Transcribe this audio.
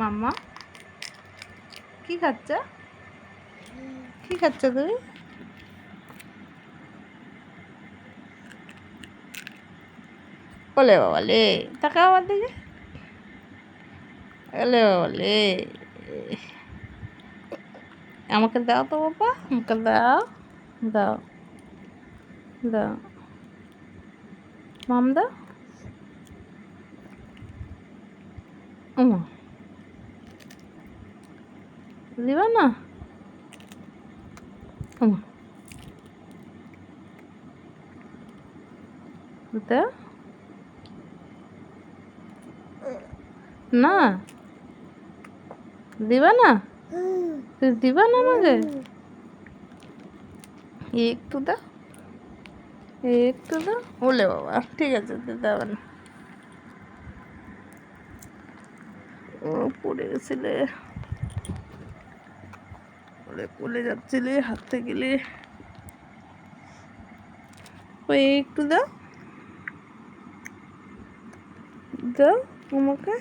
মাম্মা? কি খাচ্ছ? কি খাচ্ছ তুমি? ওলে বাবা লে, তাকাও আমার দিকে। ওলে বাবা লে। আমাকে দাও তো বাবা, আমাকে দাও দাও দাও। মাম দাও। ওমা দিবা না না। দিবা না? তুই দিবা না আমাকে? একটু দাও এই একটু দাও বলে বাবা ঠিক আছে হবে না। ও পড়ে গেছিলে পড়ে কোলে যাচ্ছিলে হাত থেকে ওই একটু দাও। দাও আমাকে